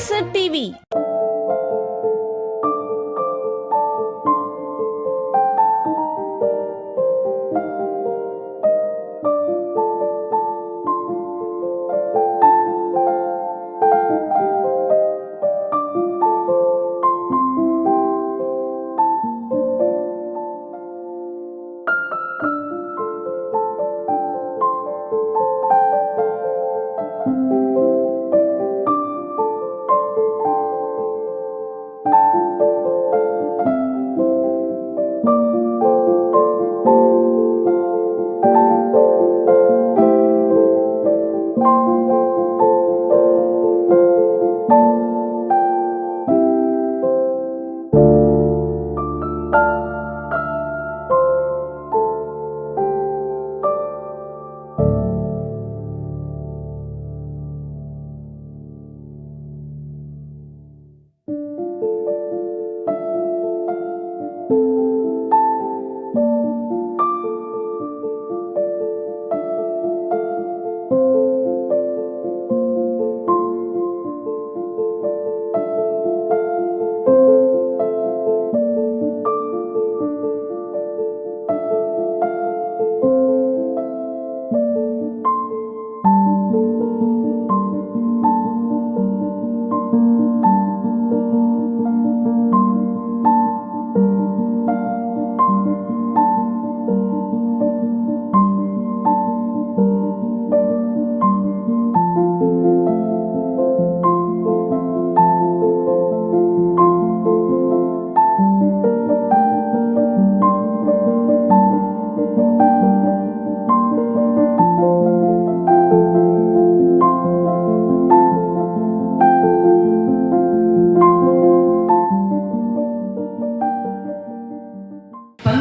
Sticker.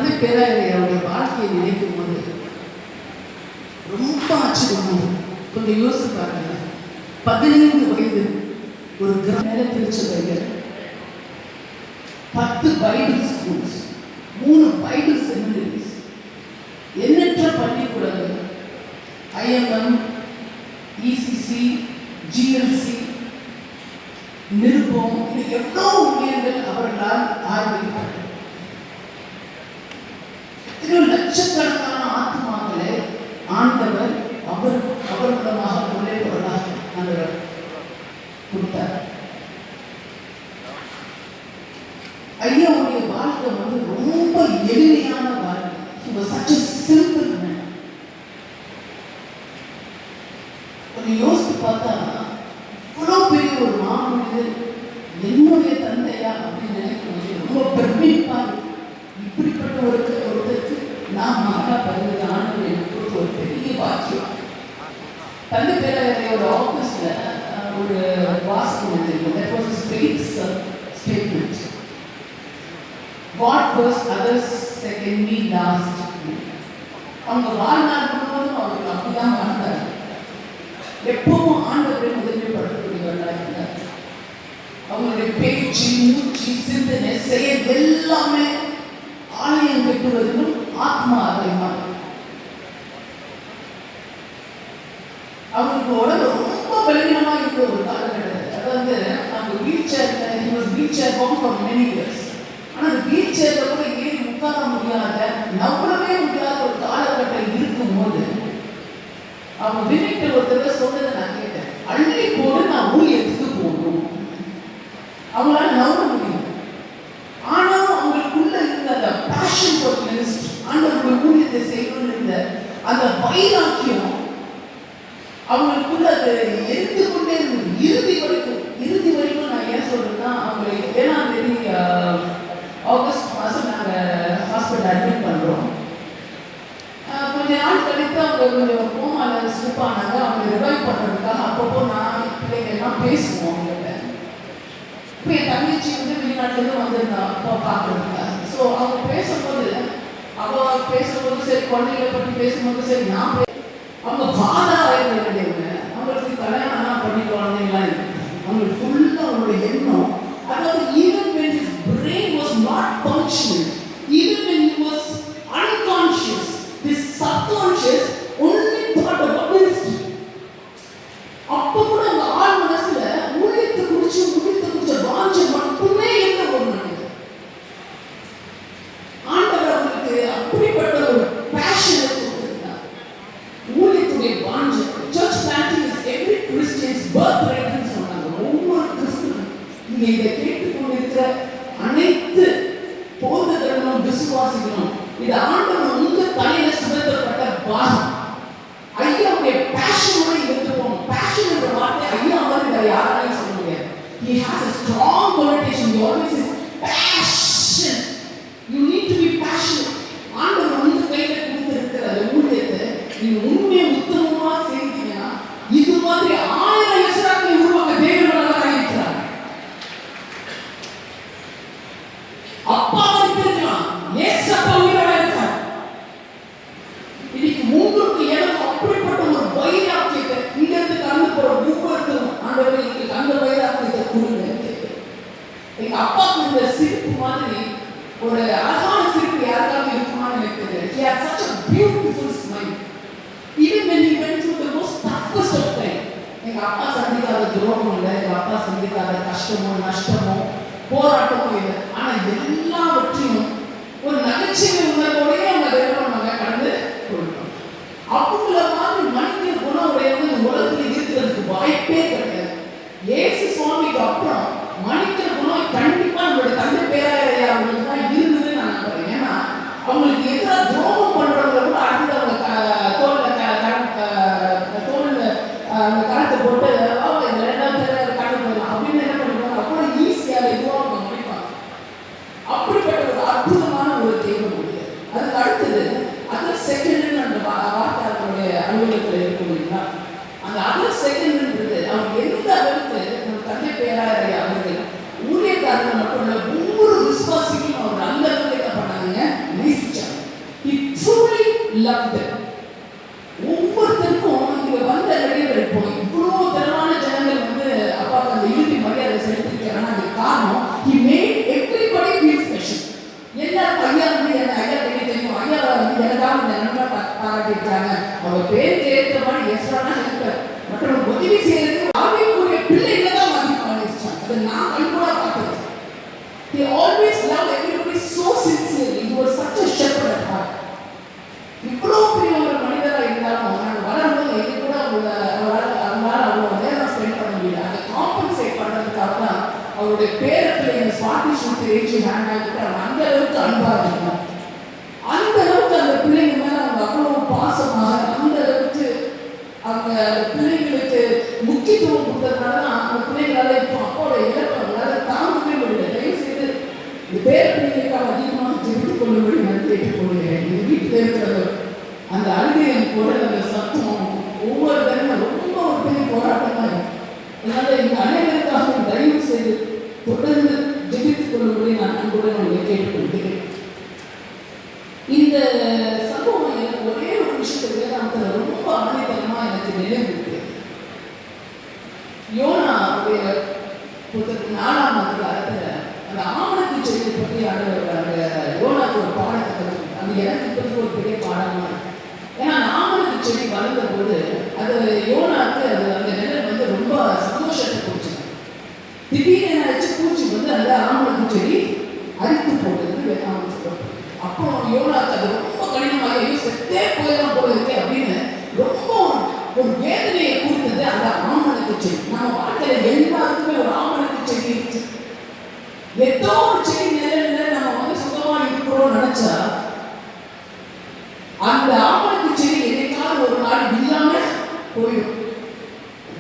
தந்தை பேராயரை அவருடைய வாழ்க்கையை நினைக்கும் போது ரொம்ப ஆச்சரியமா கொஞ்சம் யோசிச்சு பாருங்க. பதினைந்து வயது ஒரு கிராம திருச்சபைகள் பத்து பைபிள் ஸ்கூல்ஸ் மூணு பைபிள் செமினரிஸ். எண்ணற்ற பள்ளிக்கூடங்கள். ஐஎம்எம் இசிசி ஜிஎல்சி நிருப்பம் இது எவ்வளோ ஊழியர்கள் அவர்களால் ஆரம்பிக்கப்பட்டது இன்னும் லட்சக்கணக்கான ஆத்மாக்களை ஆண்டவர் அவர் அவர் மூலமாக கொள்ளை பொருளாக ஆண்டவர் கொடுத்தார் ஐயாவுடைய வாழ்க்கை வந்து ரொம்ப எளிமையான வாழ்க்கை he was such a simple man கொஞ்சம் யோசித்து பார்த்தா இவ்வளோ பெரிய ஒரு மாமனிதர் என்னுடைய தந்தையா அப்படின்னு நினைக்கும் போது ரொம்ப பிரமிப்பா இருக்கு இப்படிப்பட்ட ஒரு ஒருத்தருக்கு நான் மகா பிறந்தது ஆண்டு எனக்கு கொடுத்த ஒரு பெரிய பாக்கியம் தந்தை பேராயரோட ஆஃபீஸில் ஒரு வாசகம் தெரியும் that was space statement what was others second me last அவங்க வாழ்நாள் முழுவதும் அவர்கள் அப்படிதான் வாழ்ந்தார் எப்பவும் ஆண்டவரை முதன்மைப்படுத்தக்கூடியவர்களாக இருந்தார் அவங்களுடைய பேச்சு மூச்சு சிந்தனை செயல் எல்லாமே ஆலயம் கட்டுவதிலும் ஆத்மா அதிகமாக அவங்களுக்கு உடம்பு ரொம்ப பலவீனமாக இருக்க ஒரு காலகட்டத்தில் அதாவது அவங்க வீல் சேர்ல வீல் சேர் பவுன் ஃபார் மெனி இயர்ஸ் வீல் சேர்ல கூட ஏறி உட்கார முடியாத நம்பளவே முடியாத ஒரு காலகட்டம் இருக்கும்போது அவங்க வினிட்டு ஒருத்தர் சொன்னதை நான் கேட்டேன். அள்ளி போடு நான் ஊழியத்துக்கு போகணும். அவங்களால நம்ப முடியும் ஆனாலும் அவங்களுக்குள்ள இருந்த அந்த பேஷன் ஃபார் மினிஸ்ட்ரி ஆண்டவருடைய ஊழியத்தை செய்யணும்னு இருந்த அந்த வைராக்கியம் கோமால ஸ்லிப் ஆனாங்க அவங்க ரிவைவ் பண்ணுறதுக்காக அப்பப்போ நான் பிள்ளைங்க எல்லாம் பேசுவோம் அவங்ககிட்ட. இப்போ என் தங்கச்சி வந்து வெளிநாட்டுலேருந்து வந்திருந்தா அப்பா பார்க்குறதுக்காக ஸோ அவங்க பேசும்போது அவள் பேசும்போது சரி குழந்தைகளை பற்றி பேசும்போது சரி நான் அவங்க ஃபாதர் ஆயிருந்த கிடையாது அவங்களுக்கு கல்யாணம் ஆனால் பண்ணி குழந்தைங்களாம் இருக்கு அவங்களுக்கு ஃபுல்லாக அவங்களோட எண்ணம். அதாவது even when is brain was not functional கேட்டுக்கொண்டிருக்கிற அனைத்து போதகர்களும் விசுவாசிகளும் இது ஆண்டவர் உங்க தலையில சுமத்தப்பட்ட பாகம். ஐயாவுடைய பேஷனோட இருந்து போகணும் பேஷன் என்ற வார்த்தை ஐயா மாதிரி வேற யாராலையும் சொல்ல முடியாது. He has a strong connotation. He always is passion. You need to be passionate. ஆண்டவர் உங்க கையில கொடுத்திருக்கிற அந்த ஊழியத்தை நீங்க ஆண்டவரே எங்களுக்கு அந்த வயதாக இதை கொடுங்க எங்க அப்பாவுக்கு இந்த சிரிப்பு மாதிரி ஒரு அழகான சிரிப்பு யாருக்காவது இருக்குமான்னு எனக்கு தெரியல. He had such a beautiful smile. Even when he went through the most toughest of time எங்க அப்பா சந்திக்காத துரோகம் இல்லை எங்க அப்பா சந்திக்காத கஷ்டமோ நஷ்டமோ போராட்டமோ இல்லை. ஆனா எல்லாவற்றையும் ஒரு நகைச்சுவை உணர்வோடய அவங்க வேறுபாடு கடந்து கொடுப்பாங்க அவங்கள மாதிரி மனித குணம் உடையவங்க இந்த உலகத்துல இருக்கிறதுக்கு வாய்ப்பே கிடையாது இயேசு சுவாமிக்கு அப்புறம் மனித குணம் கண்டிப்பா நம்மளோட தந்தை பேராயரையா அவங்களுக்கு தான் இருந்ததுன்னு நான் நம்புறேன் ஏன்னா அவங்களுக்கு எதிராக துரோகம் பண்றவங்க கூட அடுத்து அவங்க க- தோல்ல க- க- க- தோல்ல அஹ், அந்த கணத்தை போட்டு அவங்க இந்த ரெண்டாவது தடவை கடந்து போயிடலாம் அப்படின்னு என்ன பண்ணுவாங்க அவ்வளோ ஈஸியாக எதுவாக அவங்க முடிப்பாங்க அப்படிப்பட்ட ஒரு அற்புதமான ஒரு தெய்வம் உண்டு அதுக்கு அடுத்தது அதர் செகண்ட் அந்த வா- வார்த்தை அவருடைய அலுவலகத்தில் இருக்கும் இல்லைங்களா அந்த அதர் செகண்ட்ன்றது அவர் எந்த அளவுக்கு நம்ம தந்தை பேராயரை அவர்கள் ஊழியக்காரர்கள் மட்டும் இல்ல ஒவ்வொரு விசுவாசிக்கும் அவர் அந்த அளவுக்கு என்ன பண்ணாங்க நேசிச்சாங்க he truly ஒவ்வொருத்தருக்கும் இங்க வந்த நடிகர்கள் இப்போ இவ்வளோ திறமான ஜனங்கள் வந்து அப்பாவுக்கு அந்த இறுதி மரியாதை செலுத்திருக்காங்கன்னா அதுக்கு காரணம் he made everybody feel special எல்லாருக்கும் ஐயா வந்து என்ன ஐயா பெரிய தெரியும்? ஐயா வந்து எனக்காக இந்த நன்மை பா- பாராட்டியிருக்காங்க. அவர் பேருக்கு ஏற்ற மாதிரி எஸ்ரானா ஹெல்ப்பர் மற்றும் உதவி செய்யறதுக்கு ஆவிக்குரிய பிள்ளைகளை தான் அதிகமாக நேசிச்சாங்க அதை நான் கண்கூடா பார்த்தது He always loved everybody so sincerely. He was such a shepherd at heart. இவ்வளோ பெரிய ஒரு மனிதராக இருந்தாலும் நாங்கள் வளரும்போது எங்க கூட அவங்கள அவரால் அவங்களால அவ்வளோ நேரம் ஸ்பெண்ட் பண்ண முடியல அதை காம்பன்சேட் பண்ணுறதுக்காக தான் அவருடைய பேரத்தில் எங்கள் ஸ்வாதி ஷூட் அந்த அளவுக்கு அன்பா இருந்தாங்க அந்த அளவுக்கு அந்த பிள்ளைங்க மேலே அவங்க அவ்வளவு பாசமாக அந்த அளவுக்கு அவங்க அந்த பிள்ளைங்களுக்கு முக்கியத்துவம் கொடுத்ததுனால தான் அந்த பிள்ளைங்களால இப்போ அப்போட இழப்பு அவங்களால தாங்கவே முடியல தயவு செய்து இந்த பேர பிள்ளைங்களுக்காக அதிகமாக ஜெபித்துக் கொள்ளும்படி நான் கேட்டுக்கொள்கிறேன் எங்கள் வீட்டில் இருக்கிற அந்த அழுகையின் குரல் அந்த சத்தம் ஒவ்வொரு தடவை ரொம்ப ஒரு பெரிய போராட்டமாக இருக்கும் அதனால இந்த அனைவருக்காகவும் தயவு செய்து தொடர்ந்து ஜெபித்துக் கொள்ளும்படி நான் அன்புடன் உங்களை கேட்டுக்கொள்கிறேன் இந்த சம்பவம் எனக்கு ஒரே ஒரு விஷயத்துல வேதாந்தத்தில் ரொம்ப ஆணைத்தனமா எனக்கு நினைவுக்கு யோனா உடைய புத்தகத்தின் நாலாம் அதிகாரத்துல அந்த ஆவணத்து செடியை பற்றி ஆண்டவர் அந்த யோனாக்கு ஒரு பாடத்தை அது எனக்கு ஒரு பெரிய பாடமா ஏன்னா அந்த செடி வளர்ந்த போது அது யோனாக்கு அது அந்த நிழல் வந்து ரொம்ப சந்தோஷத்தை கொடுத்துச்சு திடீர்னு என்ன பூச்சி வந்து அந்த ஆவணத்து செடி அப்புறம் அது ரொம்ப கடினமாக ஐயோ செத்தே போயிடலாம் போல இருக்கு அப்படின்னு ரொம்ப ஒரு- வேதனையை கொடுத்தது அந்த ஆமணக்கு செடி. நம்ம வாழ்க்கையில எல்லாருக்குமே ஒரு ஆமணக்கு செடி இருக்கு. ஏதோ ஒரு செடி நிலையில நம்ம வந்து சுகமா இருக்கிறோம் நினைச்சா அந்த ஆமணக்கு செடி என்னைக்காவது ஒரு நாள் இல்லாம போயிடும்.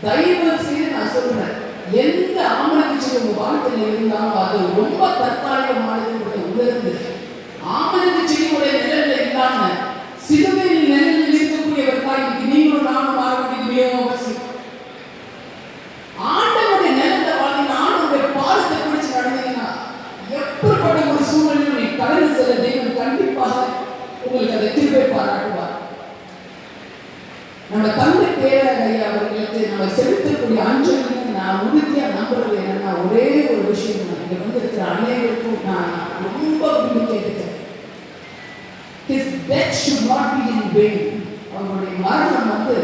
தயவு செய்து நான் சொல்றேன் எந்த ஆமணக்கு செடி உங்க வாழ்க்கையில இருந்தாலும் அது ரொம்ப தற்காலிகமானதுன்றதை உணர்ந்து ஆமணக்கு not be மரணம் வந்து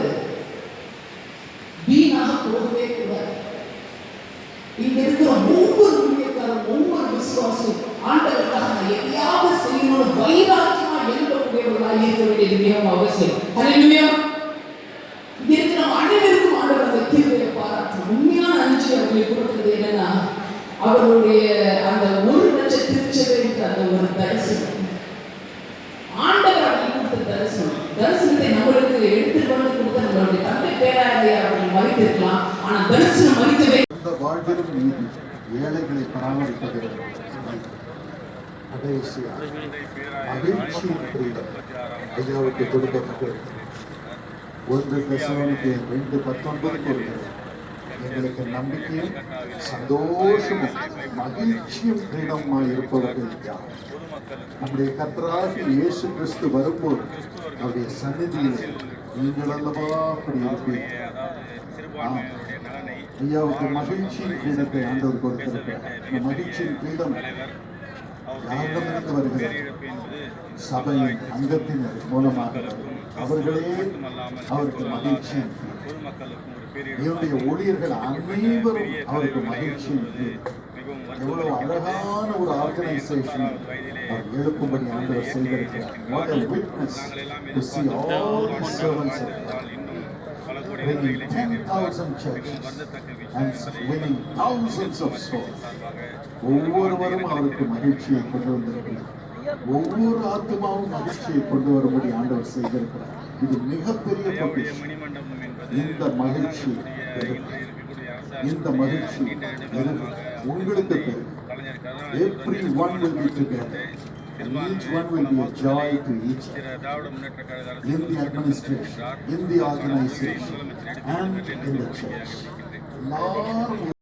வீணாக போகவே கூடாது. இங்க இருக்கிற ஒவ்வொரு ஊழியக்காரரும் ஒவ்வொரு விசுவாசும் ஆண்டவருக்காக நான் எதையாவது செய்யணும்னு வைராக்கியமா எழுதக்கூடியவர்களாக இருக்க வேண்டியது மிகவும் அவசியம். ஹalleluya இங்க இருக்கிற அனைவருக்கும் ஆண்டவர் அந்த கிருபையை பாராட்டும் உண்மையான அஞ்சு அவர்களை கொடுக்கிறது என்னன்னா அவர்களுடைய பகிர்ந்து கடைசியாக மகிழ்ச்சி கிரீடம் ஐயாவுக்கு கொடுக்கப்பட்டிருக்கிறது ஒன்று தசவனுக்கு ரெண்டு பத்தொன்பது கொடுக்கிறது எங்களுக்கு நம்பிக்கையும் சந்தோஷமும் மகிழ்ச்சியும் கிரீடமாய் இருப்பவர்கள் யார் நம்முடைய கர்த்தராகி இயேசு கிறிஸ்து வரும்போது அவருடைய சந்நிதியில் நீங்கள் அல்லவா அப்படி இருப்பீர்கள் ஆம். ஐயாவுக்கு மகிழ்ச்சியின் கிரீடத்தை ஆண்டவர் கொடுத்திருக்கிறார். இந்த மகிழ்ச்சியின் கிரீடம் யாரிடமிருந்து வருகிறது? சபையின் அங்கத்தினர் மூலமாக. அவர்களே அவருக்கு மகிழ்ச்சி. கிரீடம். இவருடைய ஊழியர்கள் அனைவரும் அவருக்கு மகிழ்ச்சி. எவ்வளவு அழகான ஒரு ஆர்கனைசேஷன் அவர் எழுப்பும்படி ஆண்டவர் செய்திருக்கிறார். What a witness to see all the servants. Winning 10,000 churches and winning thousands of souls. ஒவ்வொருவரும் அவருக்கு மகிழ்ச்சியை கொண்டு வந்திருக்கிறார் ஒவ்வொரு ஆத்மாவும் மகிழ்ச்சியை கொண்டு வரும்படி ஆண்டவர் செய்திருக்கிறார். இது மிகப்பெரிய பொக்கிஷம். இந்த மகிழ்ச்சி இந்த மகிழ்ச்சி உங்களுக்கு everyone will be together. And each one will be a joy to each other, in the administration, in the organization, and in the church. Lord,